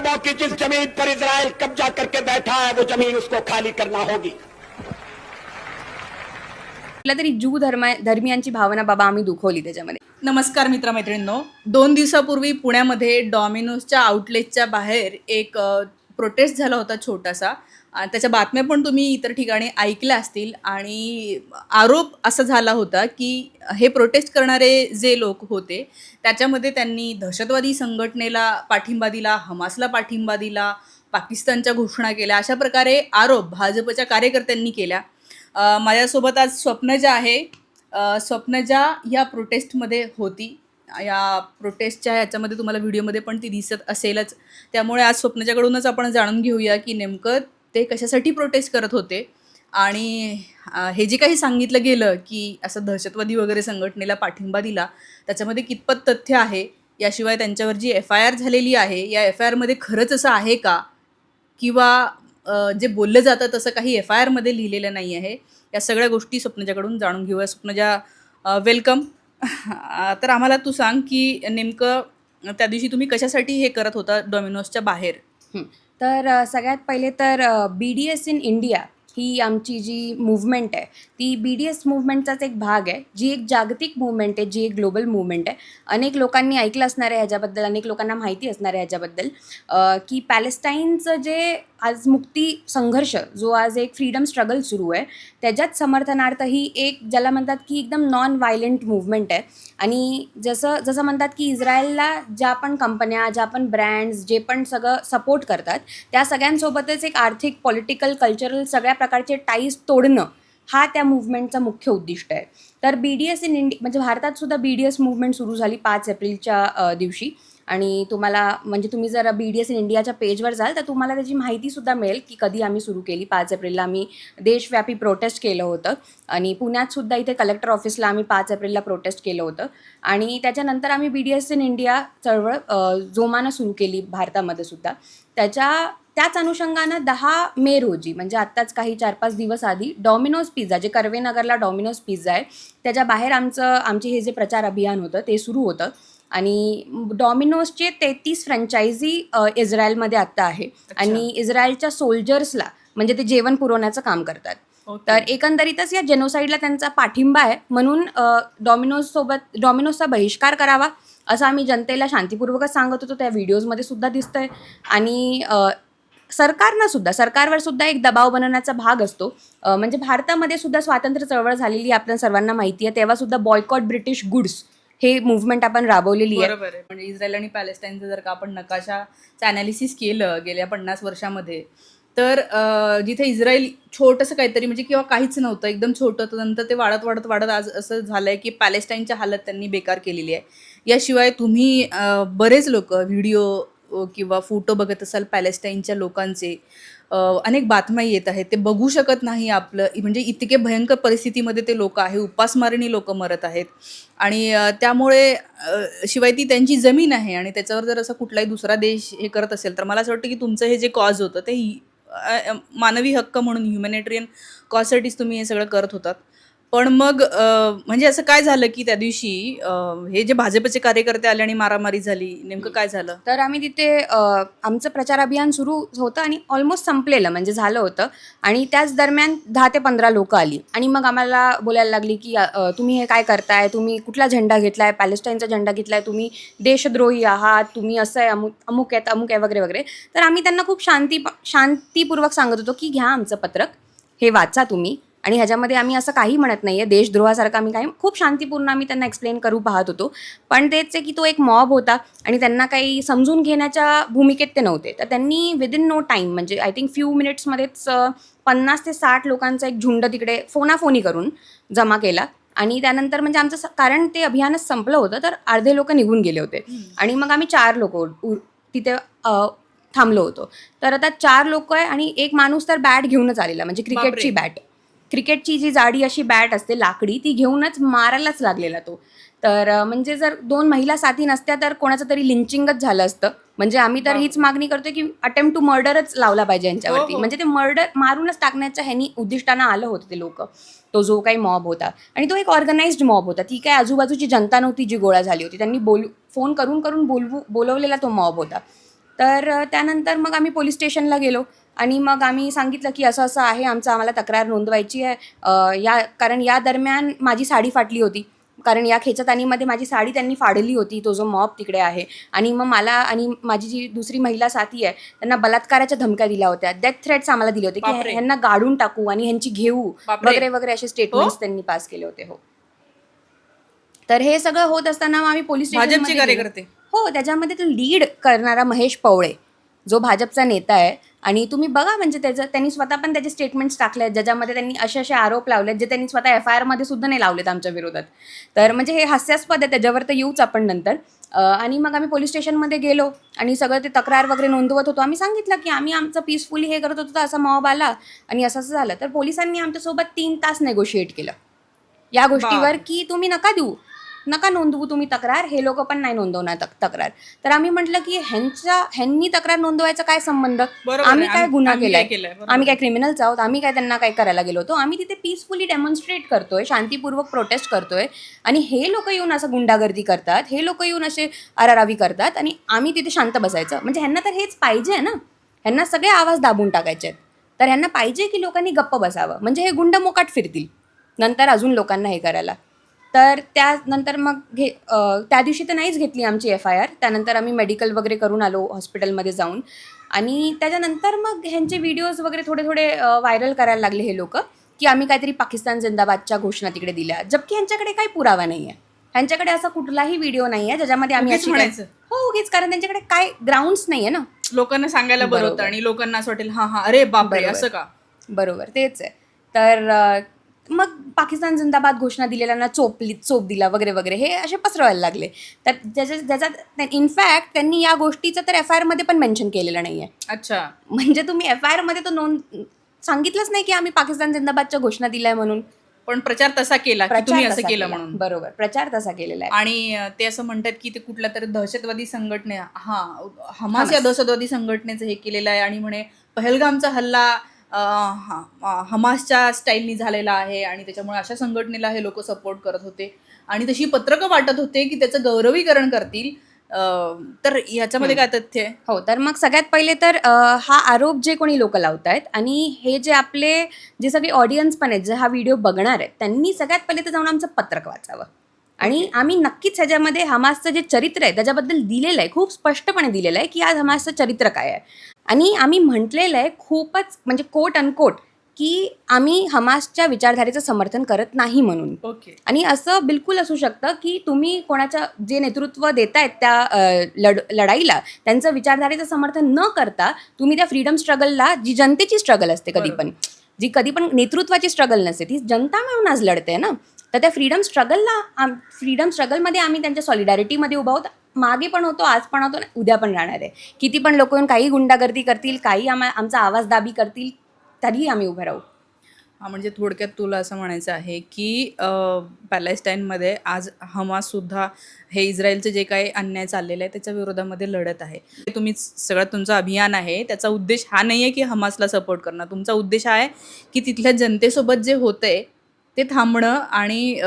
अरबों की जिस जमीन पर इसराइल कब्जा करके बैठा है वो जमीन उसको खाली करना होगी। कुठल्या तरी जू धर्मा धर्मियांची भावना बाबा आम्ही दुखवली त्याच्यामध्ये. नमस्कार मित्रमैत्रिणींनो. दोन दिवसापूर्वी पुण्यामध्ये डॉमिनोजच्या आउटलेटच्या बाहेर एक प्रोटेस्ट झाला होता छोटासा. त्याच्या बातम्या पण तुम्ही इतर ठिकाणी ऐकल्या असतील. आणि आरोप असा झाला होता की हे प्रोटेस्ट करणारे जे लोक होते त्याच्यामध्ये त्यांनी दहशतवादी संघटनेला पाठिंबा दिला हमासला पाठिंबा दिला पाकिस्तानच्या घोषणा केल्या अशा प्रकारे आरोप भाजपच्या कार्यकर्त्यांनी केल्या. माझ्यासोबत आज स्वप्नजा आहे. स्वप्नजा या प्रोटेस्टमध्ये होती. या प्रोटेस्टच्या ह्याच्यामध्ये तुम्हाला व्हिडिओमध्ये पण ती दिसत असेलच. त्यामुळे आज स्वप्नजाकडूनच आपण जाणून घेऊया की नेमकं ते कशासाठी प्रोटेस्ट करत होते? आणि हे जे काही सांगितलं गेलं की असं दहशतवादी वगैरे संघटनेला पाठिंबा दिला त्याच्यामध्ये कितपत तथ्य आहे? याशिवाय त्यांच्यावर जी एफ आय आर झालेली आहे या एफ आय आरमध्ये खरंच असं आहे का? किंवा जे बोललं जातं तसं काही एफ आय आरमध्ये लिहिलेलं नाही आहे? या सगळ्या गोष्टी स्वप्नजाकडून जाणून घेऊया. स्वप्नजा वेलकम तर आम्हाला तू सांग की नेमकं त्या दिवशी तुम्ही कशासाठी हे करत होता डॉमिनोजच्या बाहेर? तर सगळ्यात पहिले तर B D S in India ही आमची जी मूव्हमेंट आहे ती बी डी एस मूवमेंटचाच एक भाग आहे जी एक जागतिक मूवमेंट आहे जी एक ग्लोबल मुवमेंट आहे. अनेक लोकांनी ऐकलं असणार आहे ह्याच्याबद्दल अनेक लोकांना माहिती असणार आहे ह्याच्याबद्दल की पॅलेस्टाईनचं जे आज मुक्ती संघर्ष जो आज एक फ्रीडम स्ट्रगल सुरू आहे त्याच्याच समर्थनार्थ ही एक ज्याला म्हणतात की एकदम नॉन व्हायलेंट मूवमेंट आहे. आणि जसं जसं म्हणतात की इस्रायलला ज्या पण कंपन्या ज्या पण ब्रँड्स जे पण सगळं सपोर्ट करतात त्या सगळ्यांसोबतच एक आर्थिक पॉलिटिकल कल्चरल सगळ्या प्रकारचे टाईज तोडणं हा त्या मूव्हमेंटचा मुख्य उद्दिष्ट आहे. तर B D S in India म्हणजे भारतात सुद्धा बी डी एस मूवमेंट सुरू झाली पाच एप्रिलच्या दिवशी. आणि तुम्हाला म्हणजे तुम्ही जर बी डी एस इन इंडियाच्या पेजवर जाल तर तुम्हाला त्याची माहितीसुद्धा मिळेल की कधी आम्ही सुरू केली. पाच एप्रिलला आम्ही देशव्यापी प्रोटेस्ट केलं होतं. आणि पुण्यातसुद्धा इथे कलेक्टर ऑफिसला आम्ही पाच एप्रिलला प्रोटेस्ट केलं होतं. आणि त्याच्यानंतर आम्ही B D S in India चळवळ जोमानं सुरू केली भारतामध्ये सुद्धा. त्याच्या त्याच अनुषंगानं दहा मे रोजी म्हणजे आत्ताच काही चार पाच दिवस आधी डॉमिनोज पिझ्झा जे कर्वेनगरला डॉमिनोज पिझ्झा आहे त्याच्या बाहेर आमचं आमचे हे जे प्रचार अभियान होतं ते सुरू होतं. आणि डॉमिनोजचे तेहतीस फ्रँचायझी इस्रायलमध्ये आत्ता आहे. आणि इस्रायलच्या सोल्जर्सला म्हणजे ते जेवण पुरवण्याचं काम करतात. तर एकंदरीतच या जेनोसाईडला त्यांचा पाठिंबा आहे. म्हणून डॉमिनोजसोबत डॉमिनोजचा बहिष्कार करावा असं आम्ही जनतेला शांतीपूर्वकच सांगत होतो. त्या व्हिडिओजमध्ये सुद्धा दिसतंय. आणि सरकारनं सुद्धा सरकारवर सुद्धा एक दबाव बनवण्याचा भाग असतो. म्हणजे भारतामध्ये सुद्धा स्वातंत्र्य चळवळ झालेली आपल्या सर्वांना माहिती आहे. तेव्हा सुद्धा बॉयकॉट ब्रिटिश गुड्स हे मुवमेंट आपण राबवलेली आहे. बरोबर म्हणजे इस्रायल आणि पॅलेस्टाईनचं जर का आपण नकाशाचं अनालिसिस केलं गेल्या पन्नास वर्षामध्ये तर जिथे इस्रायल छोटंसं काहीतरी म्हणजे किंवा काहीच नव्हतं एकदम छोटं तर नंतर ते वाढत वाढत वाढत आज असं झालंय की पॅलेस्टाईनच्या हालत त्यांनी बेकार केलेली आहे. याशिवाय तुम्ही बरेच लोक व्हिडिओ किंवा फोटो बघत असाल पॅलेस्टाईनच्या लोकांचे अनेक बातम्या येत आहेत. ते बघू शकत नाही आपलं म्हणजे इतके भयंकर परिस्थितीमध्ये ते लोक आहे उपासमारणी लोक मरत आहेत. आणि त्यामुळे शिवाय ती त्यांची जमीन आहे आणि त्याच्यावर जर असं कुठलाही दुसरा देश हे करत असेल तर मला असं वाटतं की तुमचं हे जे कॉज होतं ते मानवी हक्क म्हणून ह्युमॅनिटेरियन कॉजसाठीच तुम्ही हे सगळं करत होतात. पण मग म्हणजे असं काय झालं की त्या दिवशी हे जे भाजपचे कार्यकर्ते आले आणि मारामारी झाली नेमकं काय झालं? तर आम्ही तिथे आमचं प्रचार अभियान सुरू होतं आणि ऑलमोस्ट संपलेलं म्हणजे झालं होतं. आणि त्याच दरम्यान दहा ते पंधरा लोकं आली. आणि मग आम्हाला बोलायला लागली की तुम्ही हे काय करताय? तुम्ही कुठला झेंडा घेतलाय? पॅलेस्टाईनचा झेंडा घेतलाय? तुम्ही देशद्रोही आहात? तुम्ही असं आहे अमुक अमुक आहेत अमुक आहे वगैरे वगैरे. तर आम्ही त्यांना खूप शांती शांतीपूर्वक सांगत होतो की घ्या आमचं पत्रक हे वाचा तुम्ही. आणि ह्याच्यामध्ये आम्ही असं काही म्हणत नाही आहे देशद्रोहासारखं आम्ही काही खूप शांतीपूर्ण आम्ही त्यांना एक्सप्लेन करू पाहत होतो. पण तेच आहे की तो एक मॉब होता आणि त्यांना काही समजून घेण्याच्या भूमिकेत ते नव्हते. तर त्यांनी विदिन नो टाईम म्हणजे आय थिंक फ्यू मिनिट्समध्येच पन्नास ते साठ लोकांचा एक झुंड तिकडे फोनाफोनी करून जमा केला. आणि त्यानंतर म्हणजे आमचं कारण ते अभियानच संपलं होतं तर अर्धे लोक निघून गेले होते. आणि मग आम्ही चार लोक तिथे थांबलो होतो. तर आता चार लोक आहे आणि एक माणूस तर बॅट घेऊनच आलेला म्हणजे क्रिकेटची बॅट क्रिकेटची जी जाडी अशी बॅट असते लाकडी ती घेऊनच मारायलाच लागलेला तो. तर म्हणजे जर दोन महिला साथी नसत्या तर कोणाचं तरी लिंचिंगच झालं असतं. म्हणजे आम्ही तर हीच मागणी करतोय की अटेम्प्ट टू मर्डरच लावला पाहिजे यांच्यावरती. हो, हो. म्हणजे ते मर्डर मारूनच टाकण्याच्या ह्यानी उद्दिष्टानं आलं होतं ते लोक. तो जो काही मॉब होता. आणि तो एक ऑर्गनाइज्ड मॉब होता. ती काय आजूबाजूची जनता नव्हती जी गोळा झाली होती. त्यांनी बोल फोन करून करून बोलवू बोलवलेला तो मॉब होता. तर त्यानंतर मग आम्ही पोलीस स्टेशनला गेलो. आणि मग आम्ही सांगितलं की असं असं आहे आमचं आम्हाला तक्रार नोंदवायची आहे या कारण या दरम्यान माझी साडी फाटली होती कारण या खेचतानीमध्ये माझी साडी त्यांनी फाडली होती तो जो मॉब तिकडे आहे आणि मग मला आणि माझी जी दुसरी महिला साथी आहे त्यांना बलात्काराच्या धमक्या दिल्या होत्या डेथ थ्रेट्स आम्हाला दिले होते की. ह्यांना गाडून टाकू आणि ह्यांची घेऊ. वगैरे वगैरे असे स्टेटमेंट्स हो? त्यांनी पास केले होते हो तर हे सगळं होत असताना आम्ही पोलीस. कार्यकर्ते हो त्याच्यामध्ये तो लीड करणारा महेश पवळे जो भाजपचा नेता आहे आणि तुम्ही बघा म्हणजे त्याचं त्यांनी स्वतः पण त्याचे स्टेटमेंट्स टाकले आहेत ज्याच्यामध्ये त्यांनी असे असे आरोप लावले आहेत जे त्यांनी स्वतः एफ आय आरमध्ये सुद्धा नाही लावलेत आमच्या विरोधात. तर म्हणजे हे हास्यास्पद आहे त्याच्यावर तर येऊच आपण नंतर. आणि मग आम्ही पोलीस स्टेशनमध्ये गेलो आणि सगळं ते तक्रार वगैरे नोंदवत होतो. आम्ही सांगितलं की आम्ही आमचं पीसफुली हे करत होतो तर असा मॉब आला आणि असं असं झालं. तर पोलिसांनी आमच्यासोबत तीन तास नेगोशिएट केलं. या गोष्टीवर की तुम्ही नका देऊ. नका नोंदवू तुम्ही तक्रार हे लोक पण नाही नोंदवणार तक- तक्रार. तर आम्ही म्हटलं की ह्यांच्या ह्यांनी तक्रार नोंदवायचा काय संबंध? बरोबर आम्ही. काय गुन्हा आम्ही केलाय? काय केलंय? बरोबर. आम्ही काय क्रिमिनल्स आहोत? आम्ही काय त्यांना काय करायला गेलो होतो? आम्ही तिथे पीसफुली डेमॉन्स्ट्रेट करतोय शांतीपूर्वक प्रोटेस्ट करतोय आणि हे लोक येऊन असं गुंडागर्दी करतात हे लोक येऊन असे आरारावी करतात आणि आम्ही तिथे शांत बसायचं. म्हणजे ह्यांना तर हेच पाहिजे ना? ह्यांना सगळे आवाज दाबून टाकायचे आहेत. तर ह्यांना पाहिजे की लोकांनी गप्प बसावं. म्हणजे हे गुंड मोकाट फिरतील. नंतर अजून लोकांना हे करायला. तर त्यानंतर मग घे त्या दिवशी तर नाहीच घेतली आमची एफ आय आर त्यानंतर आम्ही मेडिकल वगैरे करून आलो हॉस्पिटलमध्ये जाऊन. आणि त्याच्यानंतर मग ह्यांचे व्हिडिओज वगैरे थोडे थोडे व्हायरल करायला लागले हे लोक की आम्ही काहीतरी पाकिस्तान जिंदाबादच्या घोषणा तिकडे दिल्या. जबकी यांच्याकडे काही पुरावा नाही आहे ह्यांच्याकडे असा कुठलाही व्हिडिओ नाही आहे ज्याच्यामध्ये आम्ही अशी काय- म्हणायचं. हो उगीच. कारण त्यांच्याकडे काय ग्राउंड्स नाही आहे ना. लोकांना सांगायला बरं होतं बरोबर. आणि लोकांना असं वाटेल हा हा अरे बापरे बरोबर. असं का? बरोबर. तेच आहे. तर अं, मग पाकिस्तान जिंदाबाद घोषणा दिलेल्यांना चोपली चोप दिला वगैरे वगैरे हे असे पसरवायला लागले. तर ज्याच्या ज्याच्यात इनफॅक्ट त्यांनी या गोष्टीचं तर एफ आय आरमध्ये पण मेन्शन केलेलं नाही आहे अच्छा. म्हणजे तुम्ही एफ आय आरमध्ये तर नोंद सांगितलंच नाही की आम्ही पाकिस्तान जिंदाबादच्या घोषणा दिल्या म्हणून. पण प्रचार तसा केला की तुम्ही असं केलं. म्हणून. बरोबर. प्रचार तसा केलेला आहे. आणि ते असं म्हणतात की ते कुठल्या तरी दहशतवादी संघटने हा हमास. या दहशतवादी संघटनेचं हे केलेलं आहे आणि म्हणे पहलगामचा हल्ला हमासच्या स्टाईलनी झालेला आहे आणि त्याच्यामुळे अशा संघटनेला हे लोक सपोर्ट करत होते. आणि तशी पत्रकं वाटत होते की त्याचं गौरवीकरण करतील. तर याच्यामध्ये काय तथ्य? आहे हो तर मग सगळ्यात पहिले तर हा आरोप जे कोणी लोक लावत आहेत आणि हे जे आपले जे सगळे ऑडियन्स पण आहेत जे हा व्हिडिओ बघणार आहेत त्यांनी सगळ्यात पहिले तर जाऊन आमचं पत्रक वाचावं. आणि आम्ही नक्कीच ह्याच्यामध्ये हमासचं जे चरित्र आहे त्याच्याबद्दल दिलेलं आहे खूप स्पष्टपणे दिलेलं आहे की आज हमासचं चरित्र काय आहे. आणि आम्ही म्हटलेलं आहे खूपच म्हणजे कोट अनकोट की आम्ही हमासच्या विचारधारेचं समर्थन करत नाही म्हणून. ओके. आणि असं बिलकुल असू शकतं की तुम्ही कोणाच्या जे नेतृत्व देतायत त्या अ, लढ लढाईला त्यांचं विचारधारेचं समर्थन न करता तुम्ही त्या फ्रीडम स्ट्रगलला जी जनतेची स्ट्रगल असते कधी पण जी कधी पण नेतृत्वाची स्ट्रगल नसते ती जनता मिळून आज लढते ना. तर त्या फ्रीडम स्ट्रगलला आम फ्रीडम स्ट्रगलमध्ये आम्ही त्यांच्या सॉलिडॅरिटीमध्ये उभा आहोत. मागे पण होतो आज पण होतो उद्या पण राहणार आहे. किती पण लोक येऊन काही गुंडागर्दी करतील काही आम्हा आमचा आवाज दाबी करतील तरीही आम्ही उभे राहू. हा म्हणजे थोडक्यात तुला असं म्हणायचं आहे की पॅलेस्टाईनमध्ये आज हमाससुद्धा हे इस्रायलचे जे काही अन्याय चाललेलं आहे त्याच्या विरोधामध्ये लढत आहे. तुम्ही सगळं तुमचं अभियान आहे त्याचा उद्देश हा नाही आहे की हमासला सपोर्ट करणं. तुमचा उद्देश हा आहे की तिथल्या जनतेसोबत जे होतंय ते थांबणं आणि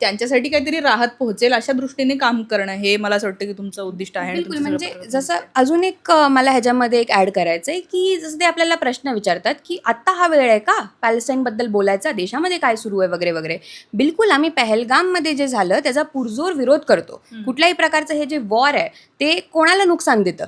त्यांच्यासाठी काहीतरी राहत पोहोचेल अशा दृष्टीने काम करणं हे मला असं वाटतं की तुमचं उद्दिष्ट आहे म्हणजे जसं अजून एक मला ह्याच्यामध्ये एक ॲड करायचं आहे की जसं ते आपल्याला प्रश्न विचारतात की आत्ता हा वेळ आहे का? पॅलेस्टाईनबद्दल बोलायचा देशामध्ये काय सुरू आहे वगैरे वगैरे. बिलकुल आम्ही पहलगाममध्ये जे झालं त्याचा पुरजोर विरोध करतो. कुठल्याही प्रकारचं हे जे वॉर आहे ते कोणाला नुकसान देतं?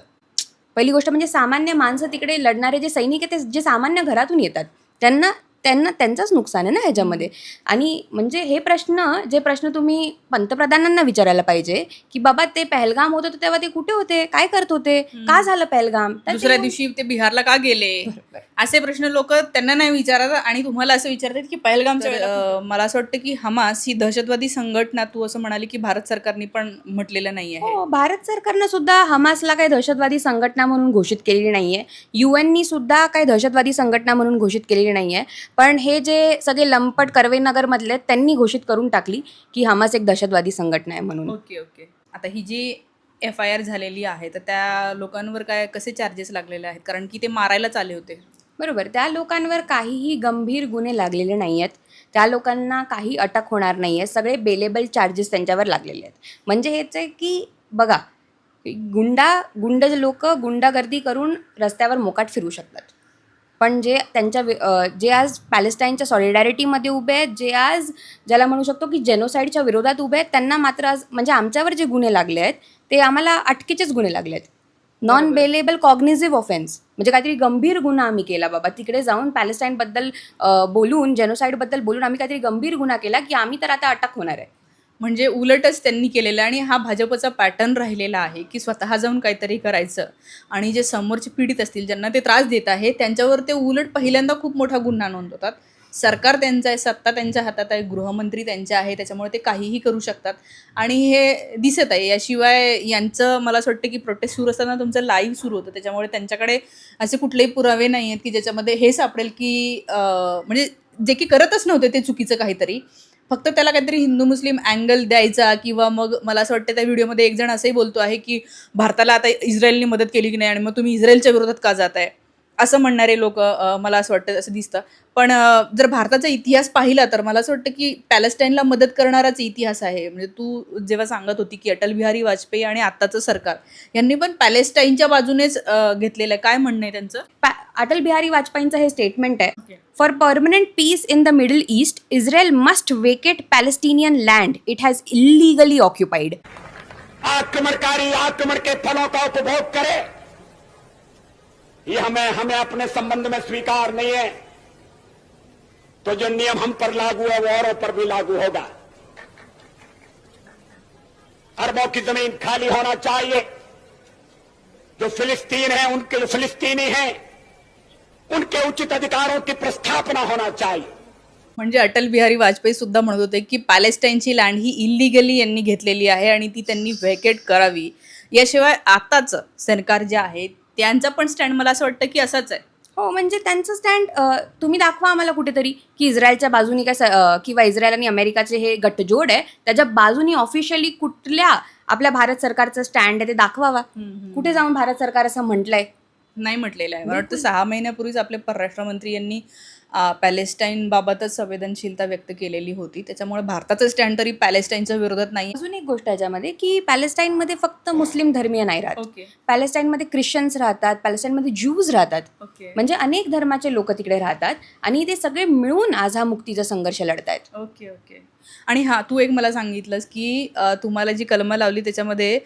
पहिली गोष्ट म्हणजे सामान्य माणसं तिकडे लढणारे जे सैनिक आहेत ते जे सामान्य घरातून येतात त्यांना त्यांना त्यांचंच नुकसान आहे ना ह्याच्यामध्ये? आणि म्हणजे हे प्रश्न जे प्रश्न तुम्ही पंतप्रधानांना विचारायला पाहिजे की बाबा ते पहलगाम होतं तर तेव्हा ते कुठे होते? काय करत होते? का झालं पहलगाम? दुसऱ्या दिवशी ते बिहारला का गेले. असे प्रश्न लोक त्यांना नाही विचारतात आणि तुम्हाला असं विचारतात की पहलगामच्या मला असं वाटतं की हमास ही दहशतवादी संघटना तू असं म्हणाली की भारत सरकारने पण म्हटलेलं नाही आहे. हो भारत सरकारनं सुद्धा हमासला काही दहशतवादी संघटना म्हणून घोषित केलेली नाहीये. युएननी सुद्धा काही दहशतवादी संघटना म्हणून घोषित केलेली नाहीये. पण हे जे सगळे लंपट कर्वेनगर मधले आहेत, त्यांनी घोषित करून टाकली की हमास एक दहशतवादी संघटना आहे म्हणून. Okay okay. आता ही जी एफ आय आर झालेली आहे तर त्या लोकांवर काय कसे चार्जेस लागलेले आहेत? कारण की ते मारायलाच आले होते. बरोबर. त्या लोकांवर काहीही गंभीर गुन्हे लागलेले नाही आहेत त्या लोकांना काही अटक होणार नाही आहे सगळे बेलेबल चार्जेस त्यांच्यावर लागलेले आहेत. म्हणजे हेच आहे की बघा गुंडा गुंड लोक गुंडागर्दी करून रस्त्यावर मोकाट फिरू शकतात. पण जे त्यांच्या जे आज पॅलेस्टाईनच्या सॉलिडॅरिटीमध्ये उभे आहेत जे आज ज्याला म्हणू शकतो की जेनोसाईडच्या विरोधात उभे आहेत त्यांना मात्र आज म्हणजे आमच्यावर जे गुन्हे लागले आहेत ते आम्हाला अटकेचेच गुन्हे लागले आहेत. नॉन बेलेबल कॉग्निझिव्ह ऑफेन्स म्हणजे काहीतरी गंभीर गुन्हा आम्ही केला बाबा. तिकडे जाऊन पॅलेस्टाईनबद्दल बोलून जेनोसाईडबद्दल बोलून आम्ही काहीतरी गंभीर गुन्हा केला की आम्ही तर आता अटक होणार आहे. म्हणजे उलटच त्यांनी केलेलं आहे आणि हा भाजपचा पॅटर्न राहिलेला आहे की स्वतः जाऊन काहीतरी करायचं. आणि जे समोरचे पीडित असतील ज्यांना ते त्रास देत आहे त्यांच्यावर ते उलट पहिल्यांदा खूप मोठा गुन्हा नोंदवतात. सरकार त्यांचं आहे सत्ता त्यांच्या हातात आहे गृहमंत्री त्यांचे आहे त्याच्यामुळे ते काहीही करू शकतात. आणि हे दिसत आहे याशिवाय यांचं मला असं वाटतं की प्रोटेस्ट सुरू असताना तुमचं लाईव्ह सुरू होतं. त्याच्यामुळे त्यांच्याकडे असे कुठलेही पुरावे नाही आहेत की ज्याच्यामध्ये हे सापडेल की म्हणजे जे की करतच नव्हते ते चुकीचं काहीतरी. फक्त त्याला काहीतरी हिंदू मुस्लिम अँगल द्यायचा किंवा मग मला असं वाटतं त्या व्हिडिओमध्ये एक जण असंही बोलतो आहे की भारताला आता इस्रायलने मदत केली की नाही आणि मग तुम्ही इस्रायलच्या विरोधात का जाताय? असं म्हणणारे लोक मला असं वाटतं असं दिसतं. पण जर भारताचा इतिहास पाहिला तर मला असं वाटतं की पॅलेस्टाईनला मदत करणाराच इतिहास आहे. म्हणजे तू जेव्हा सांगत होती की अटल बिहारी वाजपेयी आणि आत्ताचं सरकार यांनी पण पॅलेस्टाईनच्या बाजूनेच घेतलेलं आहे. काय म्हणणं आहे त्यांचं? पॅ- अटल बिहारी वाजपेयींचं हे स्टेटमेंट आहे. Okay. For permanent peace in the Middle East Israel must vacate Palestinian land it has illegally occupied आक्रमणकारी आक्रमण के फलों का उपभोग करे। ये हमें हमें अपने संबंध में स्वीकार नहीं है। तो जो नियम हम पर लागू है वो औरों पर भी लागू होगा। अरबों की ज़मीन खाली होना चाहिए। जो फिलिस्तीन है उनके जो फिलिस्तीनी हैं उनके उचित अधिकारों की प्रस्थापना होना चाहिए। म्हणजे अटल बिहारी वाजपेयी सुद्धा म्हणत होते की पॅलेस्टाईनची लँड ही इलिगली यांनी घेतलेली आहे आणि ती त्यांनी व्हॅकेट करावी. याशिवाय आताचं सरकार जे आहे त्यांचा पण स्टँड मला असं वाटतं की असाच आहे. हो म्हणजे त्यांचं स्टँड तुम्ही दाखवा आम्हाला कुठेतरी की इस्रायलच्या बाजूनी काय किंवा इस्रायल आणि अमेरिकाचे हे गटजोड आहे त्याच्या बाजूनी ऑफिशियली कुठल्या आपल्या भारत सरकारचं स्टँड आहे ते दाखवावा. कुठे जाऊन भारत सरकार असं म्हटलंय? नाही म्हटलेलं आहे. मला वाटतं सहा महिन्यापूर्वीच आपले परराष्ट्र मंत्री यांनी अं, पॅलेस्टाईन बाबतच संवेदनशीलता व्यक्त केलेली होती. त्याच्यामुळे भारताचं स्टँड तरी पॅलेस्टाईनच्या विरोधात नाही. अजून एक गोष्ट याच्यामध्ये की पॅलेस्टाईनमध्ये फक्त मुस्लिम धर्मीय नाही राहत. ओके. पॅलेस्टाईनमध्ये ख्रिश्चन्स राहतात पॅलेस्टाईनमध्ये ज्यूज राहतात. ओके. म्हणजे अनेक धर्माचे लोक तिकडे राहतात आणि ते सगळे मिळून आज हा मुक्तीचा संघर्ष लढतायत. Okay okay. आणि हां तू एक मला सांगितलंस की तुम्हाला जी कलमं लावली त्याच्यामध्ये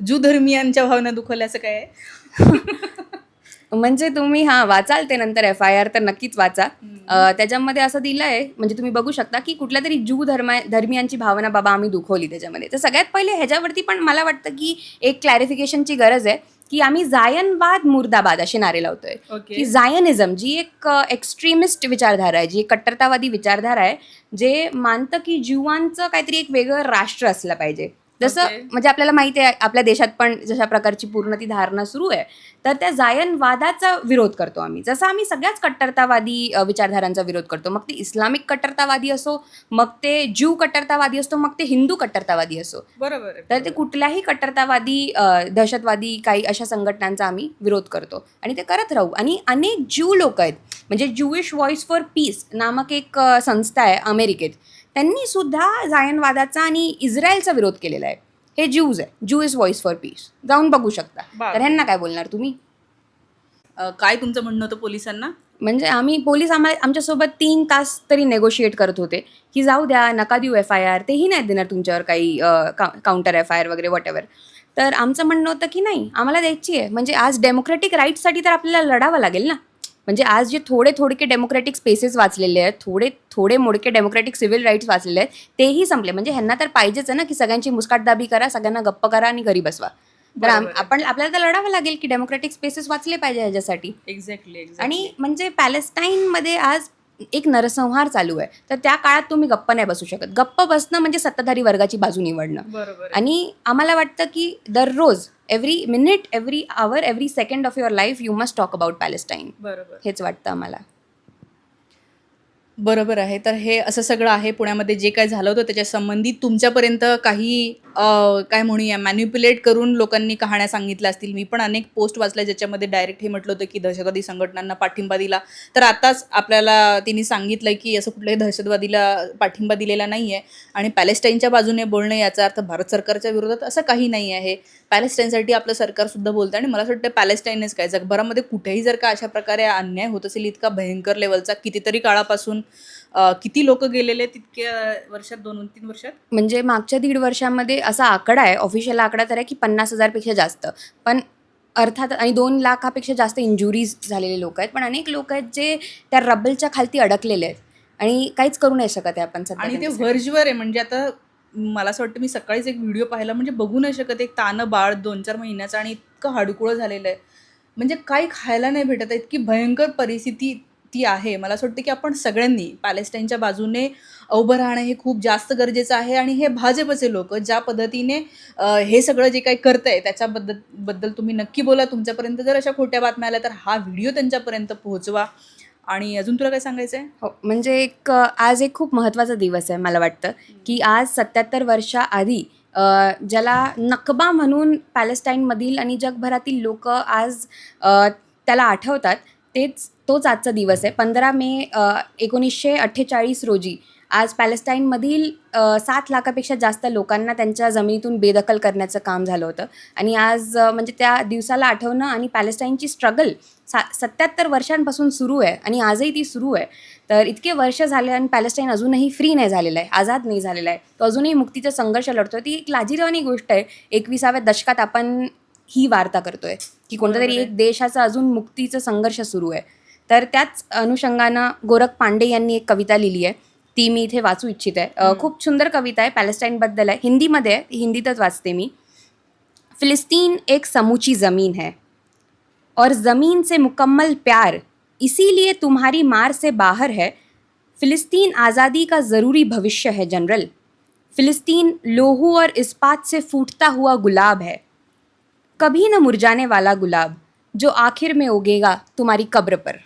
जू धर्मियांच्या भावना दुखवल्या असं काय आहे? म्हणजे तुम्ही हा वाचाल ते नंतर एफ आय आर तर नक्कीच वाचा. त्याच्यामध्ये असं दिलं आहे म्हणजे तुम्ही बघू शकता की कुठल्या तरी जू धर्मा धर्मियांची भावना बाबा आम्ही दुखवली त्याच्यामध्ये. तर सगळ्यात पहिले ह्याच्यावरती पण मला वाटतं की एक क्लॅरिफिकेशनची गरज आहे की आम्ही जायनवाद मुर्दाबाद असे नारे लावतोय. ओके. की जायनिझम जी एक एक्स्ट्रीमिस्ट विचारधारा आहे जी एक कट्टरतावादी विचारधारा आहे जे मानतं की जीवांचं काहीतरी एक वेगळं राष्ट्र असलं पाहिजे. जसं Okay. म्हणजे आपल्याला माहिती आहे आपल्या देशात पण जशा प्रकारची पूर्ण ती धारणा सुरू आहे तर त्या जायनवादाचा विरोध करतो आम्ही. जसं आम्ही सगळ्याच कट्टरतावादी विचारधारांचा विरोध करतो. मग ते इस्लामिक कट्टरतावादी असो मग ते ज्यू कट्टरतावादी असतो मग ते हिंदू कट्टरतावादी असो. बरोबर तर ते कुठल्याही कट्टरतावादी दहशतवादी काही अशा संघटनांचा आम्ही विरोध करतो आणि ते करत राहू. आणि अनेक ज्यू लोक आहेत म्हणजे ज्यूइश व्हॉइस फॉर पीस नामक एक संस्था आहे अमेरिकेत. त्यांनी सुद्धा जायनवादाचा आणि इस्रायलचा विरोध केलेला आहे. हे ज्यूज आहे. ज्यूइश व्हॉइस फॉर पीस जाऊन बघू शकता. तर ह्यांना काय बोलणार तुम्ही? अं, काय तुमचं म्हणणं होतं पोलिसांना? म्हणजे आम्ही पोलीस आम्हाला आमच्यासोबत तीन तास तरी नेगोशिएट करत होते. की जाऊ द्या नका देऊ एफ आय आर तेही नाही देणार तुमच्यावर काही काउंटर एफ आय आर वगैरे वॉट एव्हर तर आमचं म्हणणं होतं की नाही आम्हाला द्यायची आहे. म्हणजे आज डेमोक्रॅटिक राईट्ससाठी तर आपल्याला लढावं लागेल ना? म्हणजे आज जे थोडे थोडके डेमोक्रॅटिक स्पेसेस वाचलेले आहेत थोडे थोडे मोडके डेमोक्रॅटिक सिव्हिल राईट्स वाचलेले आहेत तेही संपले. म्हणजे ह्यांना तर पाहिजेच आहे ना की सगळ्यांची मुस्काटदाबी करा सगळ्यांना गप्प करा आणि घरी बसवा. तर. आपण आपल्याला तर लढावं लागेल की डेमोक्रॅटिक स्पेसेस वाचले पाहिजे ह्याच्यासाठी. एक्झॅक्टली आणि म्हणजे पॅलेस्टाईनमध्ये आज एक नरसंहार चालू आहे. तर त्या काळात तुम्ही गप्प नाही बसू शकत. गप्प बसणं म्हणजे सत्ताधारी वर्गाची बाजू निवडणं. आणि आम्हाला वाटतं की दररोज every minute every hour every second of your life you must talk about Palestine बरोबर. हेच वाटतं आम्हाला. बरोबर आहे. तर हे असं सगळं आहे पुण्यामध्ये जे काय झालं होतं त्याच्या संबंधित तुमच्यापर्यंत काही काय म्हणूया मॅन्युप्युलेट करून लोकांनी कहाण्या सांगितल्या असतील. मी पण अनेक पोस्ट वाचल्या ज्याच्यामध्ये डायरेक्ट हे म्हटलं होतं की दहशतवादी संघटनांना पाठिंबा दिला. तर आताच आपल्याला तिने सांगितलं की असं कुठल्याही दहशतवादीला पाठिंबा दिलेला नाही आहे आणि पॅलेस्टाईनच्या बाजूने बोलणं याचा अर्थ भारत सरकारच्या विरोधात असं काही नाही आहे पॅलेस्टाईनसाठी आपलं सरकारसुद्धा बोलतं आणि मला असं वाटतं पॅलेस्टाईनच काय? जगभरामध्ये कुठेही जर का अशा प्रकारे अन्याय होत असेल इतका भयंकर लेवलचा कितीतरी काळापासून किती लोक गेलेले तितक्या वर्षात दोन तीन वर्षात? म्हणजे मागच्या दीड वर्षामध्ये असा आकडा आहे ऑफिशियल आकडा तर आहे की पन्नास हजारपेक्षा जास्त. पण अर्थात आणि दोन लाखापेक्षा जास्त इंजुरीज झालेले लोक आहेत. पण अनेक लोक आहेत जे त्या रबलच्या खालती अडकलेले आहेत. आणि काहीच करू नाही शकत आहे आपण आणि ते. व्हर्जवर आहे. म्हणजे आता मला असं वाटतं मी सकाळीच एक व्हिडिओ पाहिला म्हणजे बघू नाही शकत. एक तानं बाळ दोन चार महिन्याचं आणि इतकं हाडकुळं झालेलं आहे. म्हणजे काही खायला नाही भेटत इतकी भयंकर परिस्थिती ती आहे. मला असं वाटतं की आपण सगळ्यांनी पॅलेस्टाईनच्या बाजूने उभं राहणं हे खूप जास्त गरजेचं आहे आणि हे भाजपचे लोक ज्या पद्धतीने हे सगळं जे काही करत आहे त्याच्याबद्दल बद्दल तुम्ही नक्की बोला. तुमच्यापर्यंत जर अशा खोट्या बातम्या आल्या तर हा व्हिडिओ त्यांच्यापर्यंत पोहोचवा. आणि अजून तुला काय सांगायचं आहे हो म्हणजे एक आज एक खूप महत्त्वाचा दिवस आहे मला वाटतं की आज सत्याहत्तर वर्षाआधी ज्याला नकबा म्हणून पॅलेस्टाईनमधील आणि जगभरातील लोक आज त्याला आठवतात तेच तोच आजचा दिवस आहे. पंधरा मे एकोणीसशे अठ्ठेचाळीस रोजी आज पॅलेस्टाईनमधील सात लाखापेक्षा जास्त लोकांना त्यांच्या जमिनीतून बेदखल करण्याचं काम झालं होतं. आणि आज म्हणजे त्या दिवसाला आठवणं आणि पॅलेस्टाईनची स्ट्रगल सा सत्याहत्तर वर्षांपासून सुरू आहे आणि आजही ती सुरू आहे. तर इतके वर्ष झाले आणि पॅलेस्टाईन अजूनही फ्री नाही झालेलं आहे आझाद नाही झालेला आहे. तो अजूनही मुक्तीचा संघर्ष लढतो ती एक लाजिरवाणी गोष्ट आहे. एकविसाव्या दशकात आपण ही वार्ता करतोय की कोणत्या तरी. एक देशाचा अजून मुक्तीचं संघर्ष सुरू आहे. तर त्याच अनुषंगानं गोरख पांडे यांनी एक कविता लिहिली आहे. ती मी इथे वाचू इच्छित आहे. खूप सुंदर कविता आहे पॅलेस्टाईनबद्दल आहे. हिंदीमध्ये आहे हिंदीतच वाचते मी. फिलिस्तीन एक समूची ज़मीन है. और ज़मीन से मुकम्मल प्यार इसीलिए तुम्हारी मार से बाहर है. फ़िलिस्तीन आज़ादी का ज़रूरी भविष्य है जनरल. फ़िलिस्तीन लोहू और इस्पात से फूटता हुआ गुलाब है. कभी न मुरझाने वाला गुलाब जो आखिर में उगेगा तुम्हारी कब्र पर।